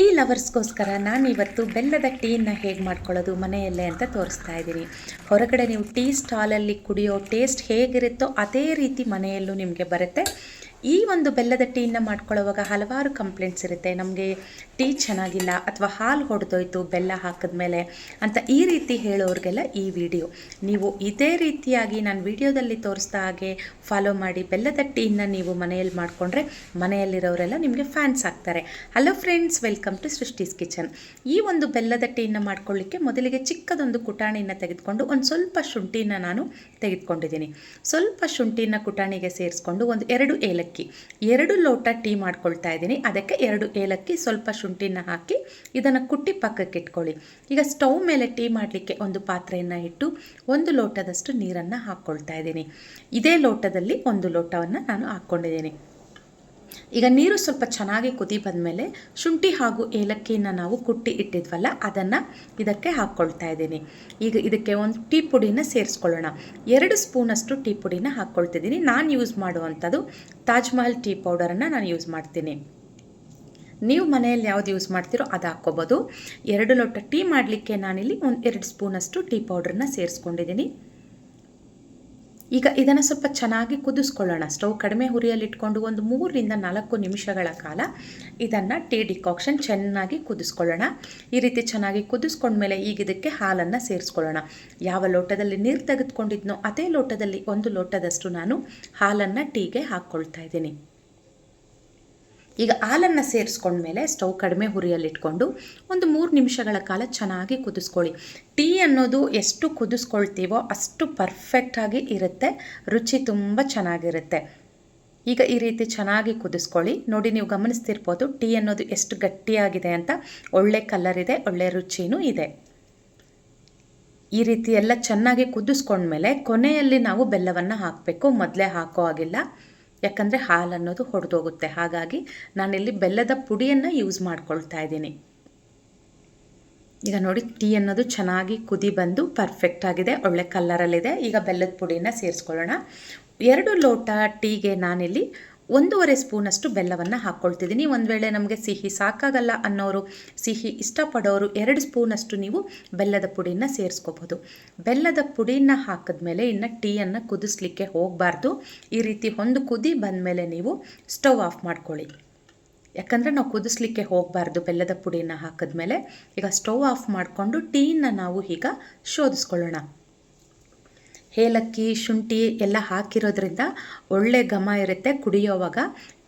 Tea ಲವರ್ಸ್ಗೋಸ್ಕರ ನಾನಿವತ್ತು ಬೆಲ್ಲದ ಟೀನ ಹೇಗೆ ಮಾಡ್ಕೊಳ್ಳೋದು ಮನೆಯಲ್ಲೇ ಅಂತ ತೋರಿಸ್ತಾ ಇದ್ದೀನಿ. ಹೊರಗಡೆ ನೀವು ಟೀ ಸ್ಟಾಲಲ್ಲಿ ಕುಡಿಯೋ ಟೇಸ್ಟ್ ಹೇಗಿರುತ್ತೋ ಅದೇ ರೀತಿ ಮನೆಯಲ್ಲೂ ನಿಮಗೆ ಬರುತ್ತೆ. ಈ ಒಂದು ಬೆಲ್ಲದ ಟೀನ ಮಾಡ್ಕೊಳ್ಳೋವಾಗ ಹಲವಾರು ಕಂಪ್ಲೇಂಟ್ಸ್ ಇರುತ್ತೆ. ನಮಗೆ ಟೀ ಚೆನ್ನಾಗಿಲ್ಲ ಅಥವಾ ಹಾಲು ಹೊಡೆದೋಯ್ತು, ಬೆಲ್ಲ ಹಾಕಿದ ಮೇಲೆ ಅಂತ ಈ ರೀತಿ ಹೇಳೋರಿಗೆಲ್ಲ ಈ ವಿಡಿಯೋ. ನೀವು ಇದೇ ರೀತಿಯಾಗಿ ನಾನು ವಿಡಿಯೋದಲ್ಲಿ ತೋರಿಸ್ದ ಹಾಗೆ ಫಾಲೋ ಮಾಡಿ ಬೆಲ್ಲದ ಟೀನ ನೀವು ಮನೆಯಲ್ಲಿ ಮಾಡಿಕೊಂಡ್ರೆ ಮನೆಯಲ್ಲಿರೋರೆಲ್ಲ ನಿಮಗೆ ಫ್ಯಾನ್ಸ್ ಆಗ್ತಾರೆ. Hello friends welcome to Srishti's kitchen ಈ ಒಂದು ಬೆಲ್ಲದ ಟೀನ ಮಾಡ್ಕೊಳ್ಳಿಕ್ಕೆ ಮೊದಲಿಗೆ ಚಿಕ್ಕದೊಂದು ಕುಟಾಣಿನ ತೆಗೆದುಕೊಂಡು ಒಂದು ಸ್ವಲ್ಪ ಶುಂಠಿನ ನಾನು ತೆಗೆದುಕೊಂಡಿದ್ದೀನಿ. ಸ್ವಲ್ಪ ಶುಂಠಿನ ಕುಟಾಣಿಗೆ ಸೇರಿಸ್ಕೊಂಡು ಒಂದು ಎರಡು ಏಲಕ್ಕಿ ಎರಡು ಲೋಟ ಟೀ ಮಾಡ್ಕೊಳ್ತಾ ಇದ್ದೀನಿ. ಅದಕ್ಕೆ ಎರಡು ಏಲಕ್ಕಿ, ಸ್ವಲ್ಪ ಶುಂಠಿನ ಹಾಕಿ ಇದನ್ನು ಕುಟ್ಟಿ ಪಕ್ಕಕ್ಕೆ ಇಟ್ಕೊಳ್ಳಿ. ಈಗ ಸ್ಟವ್ ಮೇಲೆ ಟೀ ಮಾಡಲಿಕ್ಕೆ ಒಂದು ಪಾತ್ರೆಯನ್ನು ಇಟ್ಟು ಒಂದು ಲೋಟದಷ್ಟು ನೀರನ್ನು ಹಾಕ್ಕೊಳ್ತಾ ಇದ್ದೀನಿ. ಇದೇ ಲೋಟದಲ್ಲಿ ಒಂದು ಲೋಟವನ್ನು ನಾನು ಹಾಕ್ಕೊಂಡಿದ್ದೀನಿ. ಈಗ ನೀರು ಸ್ವಲ್ಪ ಚೆನ್ನಾಗಿ ಕುದಿ ಬಂದಮೇಲೆ ಶುಂಠಿ ಹಾಗೂ ಏಲಕ್ಕಿನ ನಾವು ಕುಟ್ಟಿ ಇಟ್ಟಿದ್ವಲ್ಲ, ಅದನ್ನು ಇದಕ್ಕೆ ಹಾಕ್ಕೊಳ್ತಾ ಇದ್ದೀನಿ. ಈಗ ಇದಕ್ಕೆ ಒಂದು ಟೀ ಪುಡಿನ ಸೇರಿಸ್ಕೊಳ್ಳೋಣ. ಎರಡು ಸ್ಪೂನಷ್ಟು ಟೀ ಪುಡಿನ ಹಾಕ್ಕೊಳ್ತಿದ್ದೀನಿ ನಾನು ಯೂಸ್ ಮಾಡುವಂಥದ್ದು ತಾಜ್ ಮಹಲ್ ಟೀ ಪೌಡರನ್ನು ನಾನು ಯೂಸ್ ಮಾಡ್ತೀನಿ. ನೀವು ಮನೆಯಲ್ಲಿ ಯಾವ್ದು ಯೂಸ್ ಮಾಡ್ತೀರೋ ಅದು ಹಾಕ್ಕೋಬೋದು. ಎರಡು ಲೋಟ ಟೀ ಮಾಡಲಿಕ್ಕೆ ನಾನಿಲ್ಲಿ ಒಂದು ಎರಡು ಸ್ಪೂನಷ್ಟು ಟೀ ಪೌಡ್ರನ್ನ ಸೇರಿಸ್ಕೊಂಡಿದ್ದೀನಿ. ಈಗ ಇದನ್ನು ಸ್ವಲ್ಪ ಚೆನ್ನಾಗಿ ಕುದಿಸ್ಕೊಳ್ಳೋಣ. ಸ್ಟವ್ ಕಡಿಮೆ ಹುರಿಯಲ್ಲಿಟ್ಕೊಂಡು ಒಂದು ಮೂರರಿಂದ ನಾಲ್ಕು ನಿಮಿಷಗಳ ಕಾಲ ಇದನ್ನು ಟೀ ಡಿಕಾಕ್ಷನ್ ಚೆನ್ನಾಗಿ ಕುದಿಸ್ಕೊಳ್ಳೋಣ. ಈ ರೀತಿ ಚೆನ್ನಾಗಿ ಕುದಿಸ್ಕೊಂಡ್ಮೇಲೆ ಈಗ ಇದಕ್ಕೆ ಹಾಲನ್ನು ಸೇರಿಸ್ಕೊಳ್ಳೋಣ. ಯಾವ ಲೋಟದಲ್ಲಿ ನೀರು ತೆಗೆದುಕೊಂಡಿದ್ನೋ ಅದೇ ಲೋಟದಲ್ಲಿ ಒಂದು ಲೋಟದಷ್ಟು ನಾನು ಹಾಲನ್ನು ಟೀಗೆ ಹಾಕ್ಕೊಳ್ತಾ ಇದ್ದೀನಿ. ಈಗ ಹಾಲನ್ನು ಸೇರಿಸ್ಕೊಂಡ್ಮೇಲೆ ಸ್ಟವ್ ಕಡಿಮೆ ಹುರಿಯಲ್ಲಿಟ್ಕೊಂಡು ಒಂದು ಮೂರು ನಿಮಿಷಗಳ ಕಾಲ ಚೆನ್ನಾಗಿ ಕುದಿಸ್ಕೊಳ್ಳಿ. ಟೀ ಅನ್ನೋದು ಎಷ್ಟು ಕುದಿಸ್ಕೊಳ್ತೀವೋ ಅಷ್ಟು ಪರ್ಫೆಕ್ಟಾಗಿ ಇರುತ್ತೆ. ರುಚಿ ತುಂಬ ಚೆನ್ನಾಗಿರುತ್ತೆ. ಈಗ ಈ ರೀತಿ ಚೆನ್ನಾಗಿ ಕುದಿಸ್ಕೊಳ್ಳಿ. ನೋಡಿ, ನೀವು ಗಮನಿಸ್ತಿರ್ಬೋದು, ಟೀ ಅನ್ನೋದು ಎಷ್ಟು ಗಟ್ಟಿಯಾಗಿದೆ ಅಂತ. ಒಳ್ಳೆ ಕಲರ್ ಇದೆ, ಒಳ್ಳೆ ರುಚಿನೂ ಇದೆ. ಈ ರೀತಿ ಎಲ್ಲ ಚೆನ್ನಾಗಿ ಕುದಿಸ್ಕೊಂಡ್ಮೇಲೆ ಕೊನೆಯಲ್ಲಿ ನಾವು ಬೆಲ್ಲವನ್ನು ಹಾಕಬೇಕು. ಮೊದಲೇ ಹಾಕೋ ಹಾಗಿಲ್ಲ. ಯಾಕಂದರೆ ಹಾಲು ಅನ್ನೋದು ಹೊಡೆದೋಗುತ್ತೆ. ಹಾಗಾಗಿ ನಾನಿಲ್ಲಿ ಬೆಲ್ಲದ ಪುಡಿಯನ್ನು ಯೂಸ್ ಮಾಡ್ಕೊಳ್ತಾ ಇದ್ದೀನಿ. ಈಗ ನೋಡಿ, ಟೀ ಅನ್ನೋದು ಚೆನ್ನಾಗಿ ಕುದಿ ಬಂದು ಪರ್ಫೆಕ್ಟ್ ಆಗಿದೆ. ಒಳ್ಳೆ ಕಲ್ಲರಲ್ಲಿದೆ ಈಗ ಬೆಲ್ಲದ ಪುಡಿನ ಸೇರಿಸ್ಕೊಳ್ಳೋಣ. ಎರಡು ಲೋಟ ಟೀಗೆ ನಾನಿಲ್ಲಿ ಒಂದೂವರೆ ಸ್ಪೂನಷ್ಟು ಬೆಲ್ಲವನ್ನು ಹಾಕ್ಕೊಳ್ತಿದ್ದೀನಿ ಒಂದು ವೇಳೆ ನಮಗೆ ಸಿಹಿ ಸಾಕಾಗಲ್ಲ ಅನ್ನೋರು, ಸಿಹಿ ಇಷ್ಟಪಡೋರು ಎರಡು ಸ್ಪೂನಷ್ಟು ನೀವು ಬೆಲ್ಲದ ಪುಡಿನ ಸೇರಿಸ್ಕೋಬೋದು. ಬೆಲ್ಲದ ಪುಡಿನ ಹಾಕಿದ್ಮೇಲೆ ಇನ್ನು ಟೀಯನ್ನು ಕುದಿಸ್ಲಿಕ್ಕೆ ಹೋಗಬಾರ್ದು. ಈ ರೀತಿ ಒಂದು ಕುದಿ ಬಂದಮೇಲೆ ನೀವು ಸ್ಟವ್ ಆಫ್ ಮಾಡ್ಕೊಳ್ಳಿ. ಯಾಕಂದರೆ ನಾವು ಕುದಿಸ್ಲಿಕ್ಕೆ ಹೋಗಬಾರ್ದು ಬೆಲ್ಲದ ಪುಡಿನ ಹಾಕಿದ್ಮೇಲೆ. ಈಗ ಸ್ಟವ್ ಆಫ್ ಮಾಡಿಕೊಂಡು ಟೀನ ನಾವು ಈಗ ಶೋಧಿಸ್ಕೊಳ್ಳೋಣ. ಏಲಕ್ಕಿ, ಶುಂಠಿ ಎಲ್ಲ ಹಾಕಿರೋದ್ರಿಂದ ಒಳ್ಳೆ ಘಮ ಇರುತ್ತೆ ಕುಡಿಯೋವಾಗ.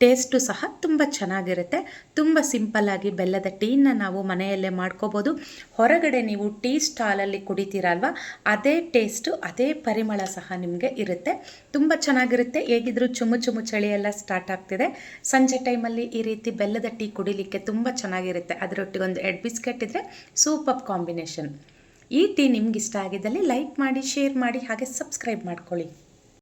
ಟೇಸ್ಟು ಸಹ ತುಂಬ ಚೆನ್ನಾಗಿರುತ್ತೆ. ತುಂಬ ಸಿಂಪಲ್ಲಾಗಿ ಬೆಲ್ಲದ ಟೀನ ನಾವು ಮನೆಯಲ್ಲೇ ಮಾಡ್ಕೋಬೋದು. ಹೊರಗಡೆ ನೀವು ಟೀ ಸ್ಟಾಲಲ್ಲಿ ಕುಡಿತೀರಲ್ವ, ಅದೇ ಟೇಸ್ಟು ಅದೇ ಪರಿಮಳ ಸಹ ನಿಮಗೆ ಇರುತ್ತೆ. ತುಂಬ ಚೆನ್ನಾಗಿರುತ್ತೆ. ಹೇಗಿದ್ರೂ ಚುಮು ಚುಮು ಚಳಿ ಎಲ್ಲ ಸ್ಟಾರ್ಟ್ ಆಗ್ತಿದೆ. ಸಂಜೆ ಟೈಮಲ್ಲಿ ಈ ರೀತಿ ಬೆಲ್ಲದ ಟೀ ಕುಡಿಲಿಕ್ಕೆ ತುಂಬ ಚೆನ್ನಾಗಿರುತ್ತೆ. ಅದರೊಟ್ಟಿಗೆ ಒಂದು ಎಡ್ ಬಿಸ್ಕೆಟ್ ಇದ್ದರೆ ಸೂಪರ್ ಕಾಂಬಿನೇಷನ್. ಈ ಟೀ ನಿಮ್ಗೆ ಇಷ್ಟ ಆಗಿದ್ದಲ್ಲಿ ಲೈಕ್ ಮಾಡಿ ಶೇರ್ ಮಾಡಿ ಹಾಗೆ ಸಬ್ಸ್ಕ್ರೈಬ್ ಮಾಡ್ಕೊಳ್ಳಿ.